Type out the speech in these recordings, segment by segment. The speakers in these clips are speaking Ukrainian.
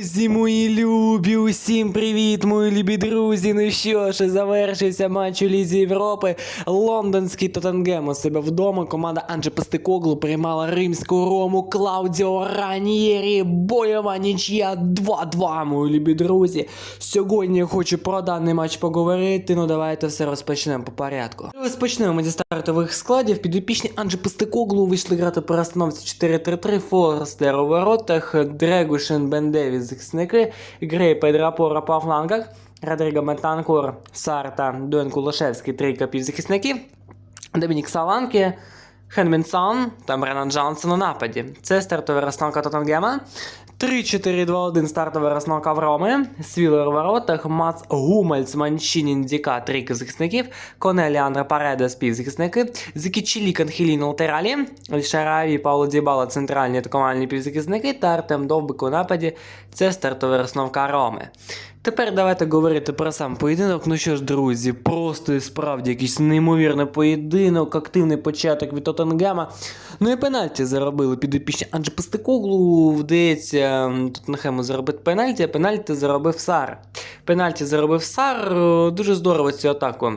Усі мої любі, усім привіт, мої любі друзі. Ну що ж, завершився матч у Лізі Європи. Лондонський Тоттенгем у себе вдома. Команда Анджі Пестикоглу приймала римську рому Клаудіо Раньєрі. Бойова нічия 2-2, мої любі друзі. Сьогодні я хочу про даний матч поговорити. Ну давайте все розпочнемо по порядку. Розпочнемо зі стартових складів. Підопічні Анджі Пестикоглу вийшли грати по розстановці 4-3-3. Форстер у воротах, Дрегушин, Бен Захисники, Грей, Педрапора по флангах, Родріго Метанкур, Сарта, Дуен Кулашевський, трійка півзахисників, Домінік Саланки, Хенмін Сан та Бренан Джонсон у нападі. Це стартова розстанка Тоттенгема. 3-4-2-1 стартова розстановка в Роми. Свілер у воротах, Мац Гумельц, Манчинін, Діка, три захисників, Коне Леандро Паредес, півзахисники, Зікічілі Канхілі на латералі, Альшараві, Пауло Дібала, центральні атакувальні півзахисники та Артем Довбик у нападі. Це стартова розстановка Роми. Тепер давайте говорити про сам поєдинок. Ну що ж, друзі, просто і справді якийсь неймовірний поєдинок, активний початок від Тоттенгема. Ну і пенальті заробили підопічні. Адже Пестикоглу вдається Тоттенхему заробити пенальті, а пенальті заробив Сар. Пенальті заробив Сар. Дуже здорово цю атаку.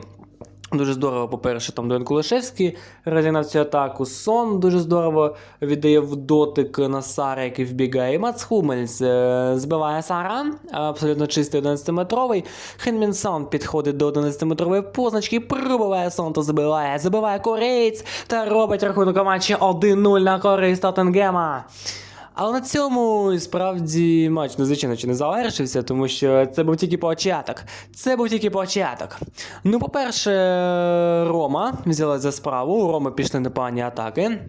Дуже здорово, по-перше, там Дуен Кулешевський розігнав цю атаку. Сон дуже здорово віддає в дотик на Сара, який вбігає. Мац Хумельс е, збиває Сара, абсолютно чистий 11-метровий. Хенмін Сон підходить до 11-метрової позначки, пробиває Сон та забиває. Забиває кореєць та робить рахунок матчі 1-0 на користь Тоттенгема. Але на цьому справді матч надзвичайно чи не завершився, тому що це був тільки початок. Це був тільки початок. Ну, по-перше, Рома взяла за справу. У Рома пішли непогані атаки,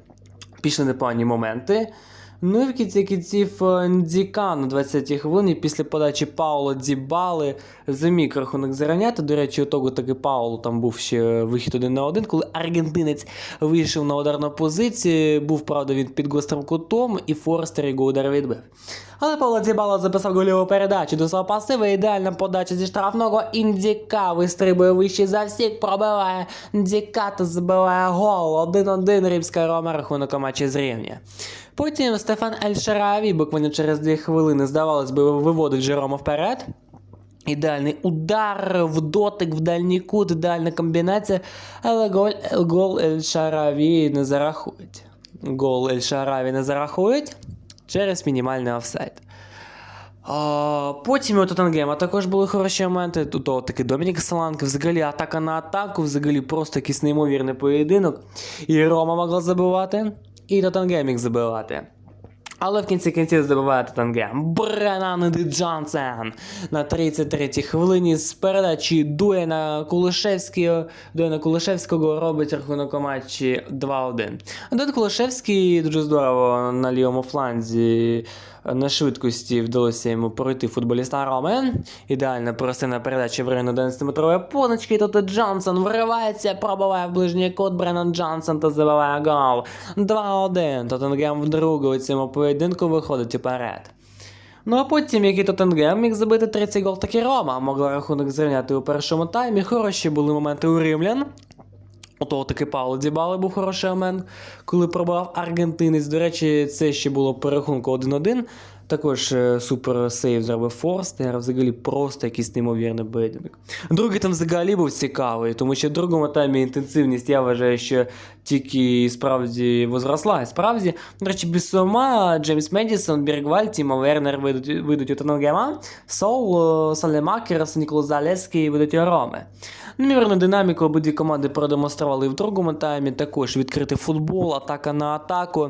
пішли непогані моменти. Ну і в кінці кінців е, Ndіка на 20-й хвилині після подачі Пауло Дібали заміг рахунок зарівняти. До речі, у того таки Пауло там був ще вихід один на один, коли аргентинець вийшов на ударну позицію. Був, правда, він під гострим кутом, і Форстер його удар відбив. Але Павло Дзібала записав гольову передачу до свого пасива. Ідеальна подача зі штрафного. Індіка вистрибує вище за всіх, пробиває Індіка та забиває гол. 1-1 Римська Рома рахунок матчі зрівнює. Потім Стефан Ельшараві буквально через 2 хвилини, здавалось би, виводить Жерома вперед. Ідеальний удар в дотик, в дальній кут, ідеальна комбінація, але гол, гол Ель-Шараві не зарахують. Гол Ель-Шараві не зарахують через мінімальний офсайд. Потім у Тоттенгема також були хороші моменти. Тут таки Домінік Саланки, взагалі атака на атаку, взагалі просто якийсь неймовірний поєдинок. І Рома могла забивати, і Тоттенгем міг забивати. Але в кінці кінців забиває Тоттенгем. Бренан Деджонсен на 33-й хвилині з передачі Дуена Кулишевського, Дуена Кулишевського робить рахунок у матчі 2-1. Дуен Кулишевський дуже здорово на лівому фланзі на швидкості вдалося йому пройти футболіста Роми. Ідеальна простина передача в районі 11-метрової позначки. Тут Джонсон вривається, пробиває в ближній кут Бреннан Джонсон та забиває гол. 2-1. Тоттенгем вдруге у цьому поєдинку виходить уперед. Ну а потім, як і Тоттенгем міг забити 30 гол, так і Рома могла рахунок зрівняти у першому таймі. Хороші були моменти у римлян. Того таки Пауло Дібали був хороший момент, коли пробував аргентинець. До речі, це ще було по рахунку 1-1. Також е, супер сейв зробив Форстер, взагалі просто якийсь неймовірний поєдинок. Другий там взагалі був цікавий, тому що в другому таймі інтенсивність я вважаю, що тільки справді возросла. І Справді, до речі, Бісома, Джеймс Медісон, Біргваль, Тімо Вернер вийдуть, у Тоттенгема, Сол, е, Салемакерс, Ніколас Залеський вийдуть у Роми. Неймовірну динаміку обидві команди продемонстрували і в другому таймі. Також відкритий футбол, атака на атаку.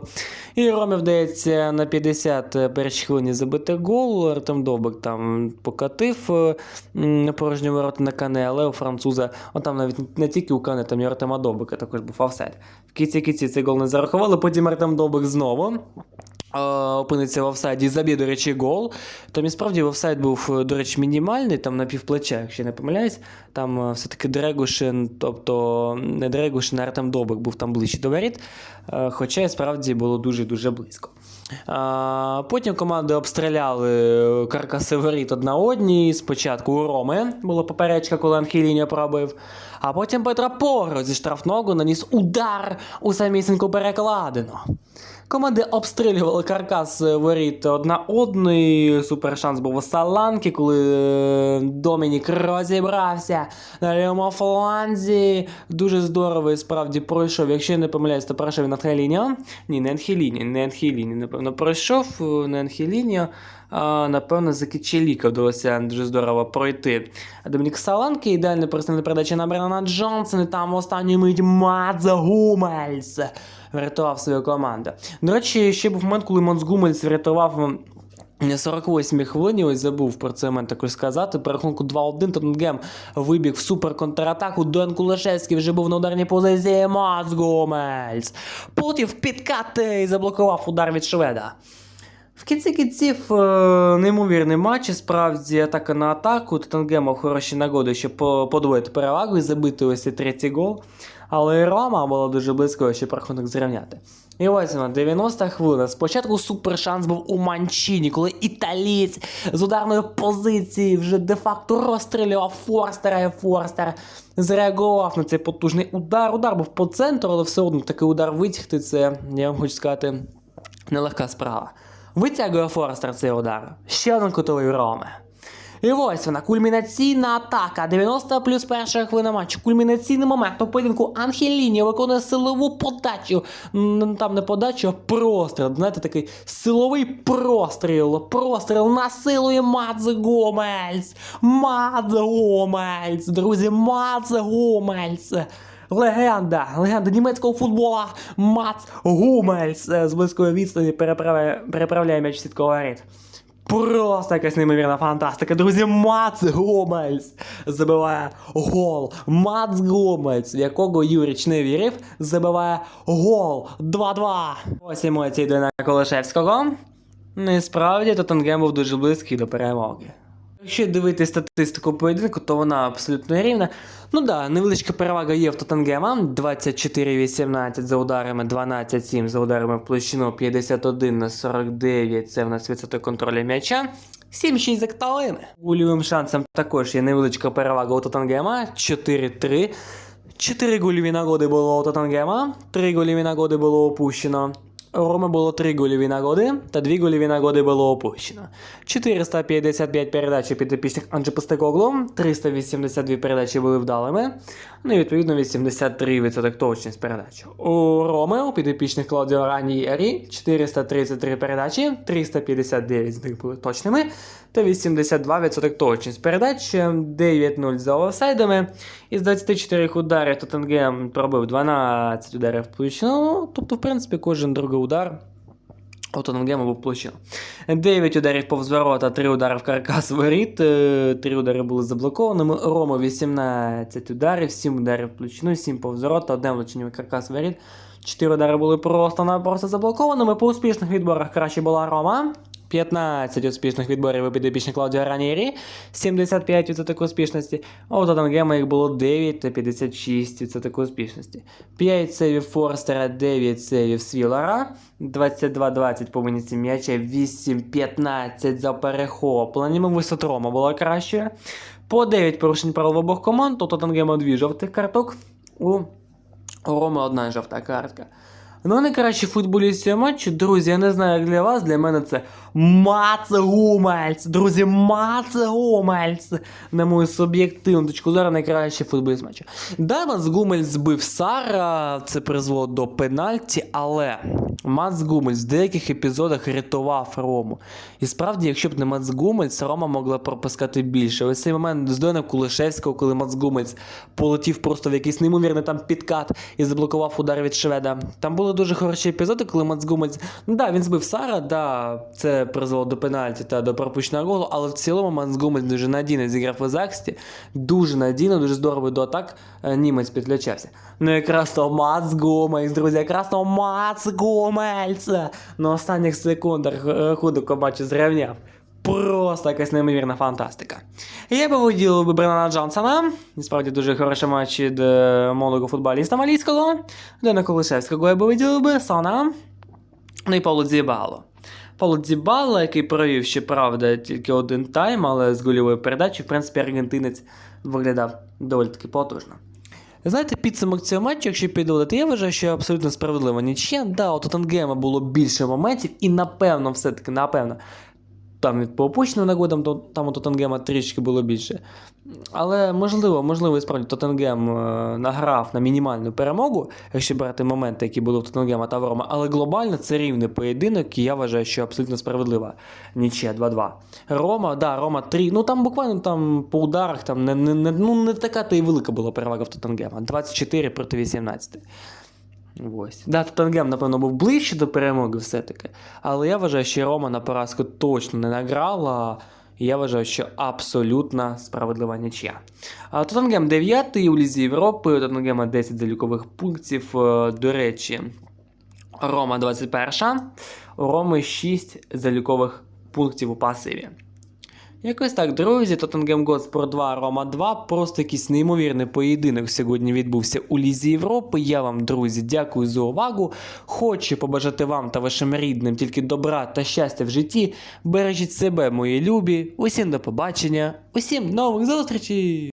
І Ромі вдається на 51 хвилині забити гол. Артем Довбик там покатив е, порожні ворота на кане, але у француза, он там навіть не тільки у кане, там і Артема Довбика також був офсайд. В кінці кінці цей гол не зарахували, потім Артем Довбик знову. Опиниться в офсайді і заб'є, до речі, гол. Там і справді офсайд був, е, до речі, мінімальний, там на півплеча, якщо я не помиляюсь. Там е, все-таки Дрегушин, тобто не Дрегушин, а Артем Добик був там ближче до воріт, е, хоча і справді було дуже-дуже близько. Потім команди обстріляли каркаси воріт одна одній. Спочатку у Роми була поперечка, коли Анхеліньо пробив. А потім Петро Поро зі штрафного наніс удар у самісіньку перекладину. Команди обстрілювали каркас воріт одна одної. Супер шанс був у Саланки, коли е, Домінік розібрався на лівому фланзі. Дуже здорово і справді пройшов. Якщо я не помиляюсь, то пройшов він Анхеліньо. Ні, не Анхеліні, не Анхеліні, напевно, пройшов, на Анхеліні, напевно, за Кічеліка вдалося дуже здорово пройти. Домінік Саланки, ідеальний представник передачі на Бренана Джонсона, і там в останню мить Мадза Гумельс врятував свою команду. До речі, ще був момент, коли Монс Гумельс врятував м, на 48 хвилині, ось забув про цей момент також сказати. По рахунку 2-1 Тоттенгем вибіг в супер контратаку. Дон Кулашевський вже був на ударній позиції. Мац Гомельс. Потів підкати і заблокував удар від Шведа. В кінці кінців е, неймовірний матч, справді атака на атаку. Тоттенгем хороші нагоди, щоб по- подвоїти перевагу і забити ось цей третій гол. Але і Рома була дуже близько, щоб рахунок зрівняти. І ось вона, 90 хвилина. Спочатку супер шанс був у Манчині, коли італієць з ударної позиції вже де-факто розстрілював Форстера і Форстер зреагував на цей потужний удар. Удар був по центру, але все одно такий удар витягти, це, я вам хочу сказати, нелегка справа. Витягує Форестер цей удар. Ще один кутовий Роме. І ось вона, кульмінаційна атака. 90 плюс перша хвилина матчу. Кульмінаційний момент у поєдинку Анхеліні виконує силову подачу. Там не подачу, а простріл. Знаєте, такий силовий простріл. Простріл насилує Мац Гомельс. Мац Гомельс. Друзі, Мац Гомельс. Легенда, легенда німецького футбола Мац Гумельс з близької відстані переправляє, переправляє м'яч в сітку воріт. Просто якась неймовірна фантастика. Друзі, Мац Гомельс забиває гол. Мац Гомельс, в якого Юріч не вірив, забиває гол 2-2. Ось емоції Дена Колишевського. Ну і справді Тоттенгем був дуже близький до перемоги. Якщо дивитися статистику поєдинку, то вона абсолютно рівна. Ну да, невеличка перевага є в Тоттенгема. 24-18 за ударами, 12-7 за ударами в площину, 51 на 49 це в нас відсоток контролю м'яча. 7-6 за кталини. Гольовим шансом також є невеличка перевага у Тоттенгема. 4-3. 4 гольові нагоди було у Тоттенгема, 3 гольові нагоди було опущено. У Роми було 3 гольові нагоди та 2 гольові нагоди було опущено. 455 передач у підопічних Анджи Пастекоглу, 382 передачі були вдалими, ну і відповідно 83% точність передач. У Роми у підопічних Клаудіо Раньєрі 433 передачі, 359 з них були точними, та 82% точність передач, 9-0 за офсайдами. Із 24 ударів Тоттенгем пробив 12 ударів в площину, тобто, в принципі, кожен другий удар у був площину. 9 ударів повз ворота, 3 удари в каркас воріт, 3 удари були заблокованими. Рома 18 ударів, 7 ударів в площину, 7 повз ворота, 1 влучення в каркас воріт. 4 удари були просто-напросто заблокованими. По успішних відборах краще була Рома. 15 успішних відборів у підопічних Клаудіо Ранєрі, 75% успішності, а у Тоттенгема їх було 9 та 56% успішності. 5 сейвів Форстера, 9 сейвів Свілера, 22-20 по виніці м'яча, 8-15 за перехопленнями, висот Рома була кращою. По 9 порушень правил обох команд, у Тоттенгема 2 жовтих карток, у Роми одна жовта картка. Ну, найкращий футболіст цього матчу, друзі, я не знаю, як для вас, для мене це Мац Гумельс. Друзі, Мац Гумельс. На мою суб'єктивну точку зору, найкращий футболіст матчу. Да, Мац збив Сара, це призвело до пенальті, але Мац Гумельс в деяких епізодах рятував Рому. І справді, якщо б не Мац Гумельс, Рома могла пропускати більше. Ось цей момент з Дона Кулишевського, коли Мац Гумельс полетів просто в якийсь неймовірний там підкат і заблокував удар від Шведа. Там були дуже хороші епізоди, коли Мац Гумельс, ну да, він збив Сара, да, це призвело до пенальті та до пропущеного голу, але в цілому Мац Гумельс дуже надійно зіграв у захисті, дуже надійно, дуже здорово до атак е, німець підключався. Ну якраз то Мац Гумельс, друзі, якраз то Мац Гумельс на останніх секундах рахунок матчу зрівняв. Просто якась неймовірна фантастика. Я би виділив би Бренана Джонсона. Насправді дуже хороший матч від е, молодого футболіста малійського. Дена Колишевського я би виділив би Сона. Ну і Пауло Дзібало. Пауло Дзібало, який провів, щоправда, тільки один тайм, але з гольової передачі, в принципі, аргентинець виглядав доволі таки потужно. Знаєте, підсумок цього матчу, якщо підводити, я вважаю, що абсолютно справедлива нічия. Да, у Тоттенгема було більше моментів, і напевно, все-таки, напевно, там від по опущеним нагодам, то там у Тоттенгема трішки було більше. Але можливо, можливо, і справді Тоттенгем е, награв на мінімальну перемогу, якщо брати моменти, які були у Тоттенгема та в Рома. Але глобально це рівний поєдинок, і я вважаю, що абсолютно справедлива нічия 2-2. Рома, да, Рома 3. Ну там буквально там по ударах там не, не, не, ну, не така то і велика була перевага в Тоттенгема. 24 проти 18. Ось. Да, Тоттенгем, напевно, був ближче до перемоги все-таки. Але я вважаю, що Рома на поразку точно не награла. І я вважаю, що абсолютно справедлива нічия. Тоттенгем 9 у Лізі Європи, у Тоттенгема 10 залікових пунктів. Е, До речі, Рома 21, у Роми 6 залікових пунктів у пасиві. Якось так, друзі, Тоттенгем Готспор 2, Рома 2. Просто якийсь неймовірний поєдинок сьогодні відбувся у Лізі Європи. Я вам, друзі, дякую за увагу. Хочу побажати вам та вашим рідним тільки добра та щастя в житті. Бережіть себе, мої любі. Усім до побачення, усім нових зустрічей!